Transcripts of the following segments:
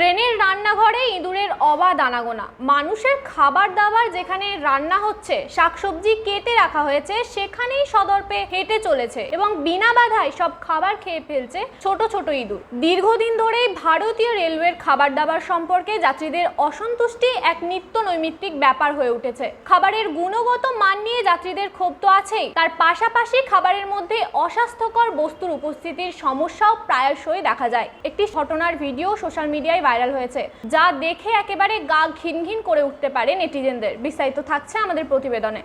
ট্রেনের রান্নাঘরে ইঁদুরের অবাধ আনাগোনা। মানুষের খাবার দাবার যেখানে রান্না হচ্ছে, শাকসবজি কেটে রাখা হয়েছে, সেখানেই সদর্পে হেঁটে চলেছে এবং বিনা বাধায় সব খাবার খেয়ে ফেলছে ছোট ছোট ইঁদুর। দীর্ঘদিন ধরেই ভারতীয় রেলওয়ের খাবার দাবার সম্পর্কে যাত্রীদের অসন্তুষ্টি এক নিত্য নৈমিত্তিক ব্যাপার হয়ে উঠেছে। খাবারের গুণগত মান নিয়ে যাত্রীদের ক্ষোভ তো আছেই। তার পাশাপাশি খাবারের মধ্যে অস্বাস্থ্যকর বস্তুর উপস্থিতির সমস্যাও প্রায়শই দেখা যায়। একটি ঘটনার ভিডিও সোশ্যাল মিডিয়ায় ভাইরাল হয়েছে, যা দেখে একেবারে গা ঘিন ঘিন করে উঠতে পারে নেটিজেনদের। বিস্তারিত থাকছে আমাদের প্রতিবেদনে।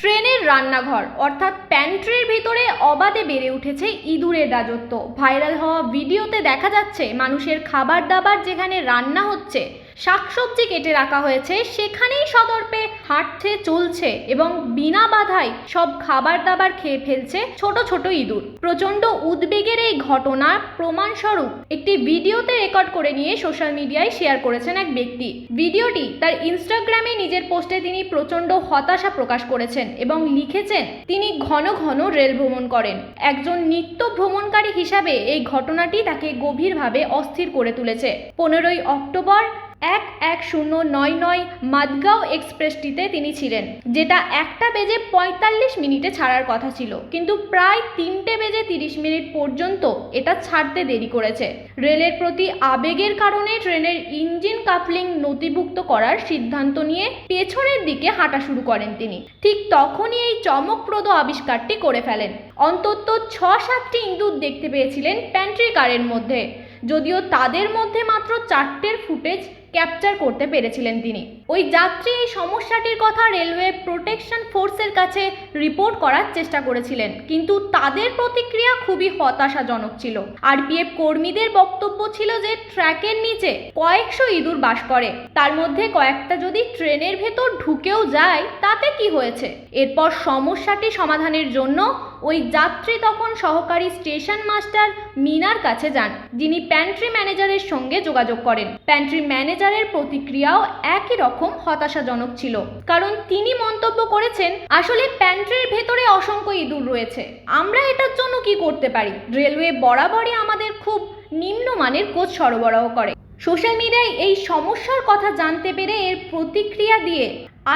ট্রেনের রান্নাঘর, অর্থাৎ প্যান্ট্রির ভিতরে অবাধে বেড়ে উঠেছে ইঁদুরের রাজত্ব। ভাইরাল হওয়া ভিডিওতে দেখা যাচ্ছে, মানুষের খাবার দাবার যেখানে রান্না হচ্ছে শাকসবজি কেটে রাখা হয়েছে, সেখানেই সদর্পে হাঁটছে চলছে এবং বিনা বাধায় সব খাবার দাবার খেয়ে ফেলছে ছোট ছোট ইঁদুর। প্রচণ্ড উদ্বেগের এই ঘটনার প্রমাণস্বরূপ একটি ভিডিওতে রেকর্ড করে নিয়ে সোশ্যাল মিডিয়ায় শেয়ার করেছেন এক ব্যক্তি। ভিডিওটি তার ইনস্টাগ্রামে নিজের পোস্টে তিনি প্রচণ্ড হতাশা প্রকাশ করেছেন এবং লিখেছেন, তিনি ঘন ঘন রেল ভ্রমণ করেন। একজন নিত্য ভ্রমণকারী হিসাবে এই ঘটনাটি তাকে গভীরভাবে অস্থির করে তুলেছে। পনেরোই অক্টোবর এক এক শূন্য নয় নয় মাদগাঁও এক্সপ্রেসটিতে তিনি ছিলেন, যেটা একটা বেজে পঁয়তাল্লিশ মিনিটে ছাড়ার কথা ছিল। কিন্তু প্রায় তিনটে বেজে তিরিশ মিনিট পর্যন্ত এটা ছাড়তে দেরি করেছে। রেলের প্রতি আবেগের কারণে ট্রেনের ইঞ্জিন কাপলিং নথিভুক্ত করার সিদ্ধান্ত নিয়ে পেছনের দিকে হাঁটা শুরু করেন তিনি। ঠিক তখনই এই চমকপ্রদ আবিষ্কারটি করে ফেলেন। অন্তত ছ সাতটি ইঁদুর দেখতে পেয়েছিলেন প্যান্ট্রি কারের মধ্যে। যদিও তাদের মধ্যে মাত্র চারটের ফুটেজ ক্যাপচার করতে পেরেছিলেন তিনি। ওই যাত্রী এই সমস্যাটির কথা রেলওয়ে প্রোটেকশন ফোর্সের কাছে রিপোর্ট করার চেষ্টা করেছিলেন। কিন্তু তাদের প্রতিক্রিয়া খুবই হতাশাজনক ছিল। আরপিএফ কর্মীদের বক্তব্য ছিল যে ট্র্যাকের নিচে কয়েকশো ইঁদুর বাস করে। তার মধ্যে কয়েকটা যদি ট্রেনের ভেতর ঢুকেও যায়, তাতে কি হয়েছে? এরপর সমস্যাটি সমাধানের জন্য ওই যাত্রী তখন সহকারী স্টেশন মাস্টার মিনার কাছে যান, যিনি প্যান্ট্রি ম্যানেজারের সঙ্গে যোগাযোগ করেন। প্যান্ট্রি ম্যানেজারের প্রতিক্রিয়াও একই রকম হতাশাজনক ছিল, কারণ তিনি মন্তব্য করেছেন, আসলে প্যান্ট্রির ভেতরে অসংখ্য ইঁদুর রয়েছে, আমরা এটার জন্য কি করতে পারি? রেলওয়ে বরাবরই আমাদের খুব নিম্নমানের কোচ সরবরাহ করে। সোশ্যাল মিডিয়ায় এই সমস্যার কথা জানতে পেরে এর প্রতিক্রিয়া দিয়ে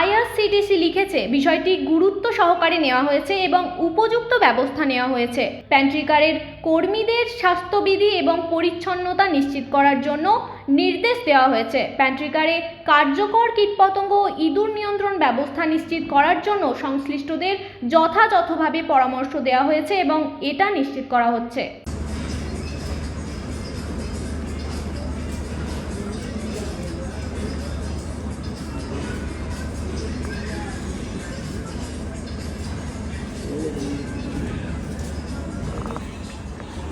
আইআরসিটিসি লিখেছে, বিষয়টি গুরুত্ব সহকারে নেওয়া হয়েছে এবং উপযুক্ত ব্যবস্থা নেওয়া হয়েছে। প্যান্ট্রিকারের কর্মীদের স্বাস্থ্যবিধি এবং পরিচ্ছন্নতা নিশ্চিত করার জন্য নির্দেশ দেওয়া হয়েছে। প্যান্ট্রিকারে কার্যকর কীটপতঙ্গ ও ইঁদুর নিয়ন্ত্রণ ব্যবস্থা নিশ্চিত করার জন্য সংশ্লিষ্টদের যথাযথভাবে পরামর্শ দেওয়া হয়েছে এবং এটা নিশ্চিত করা হচ্ছে।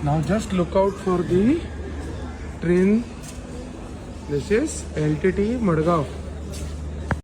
Now just look out for the train. This is LTT Madgaon.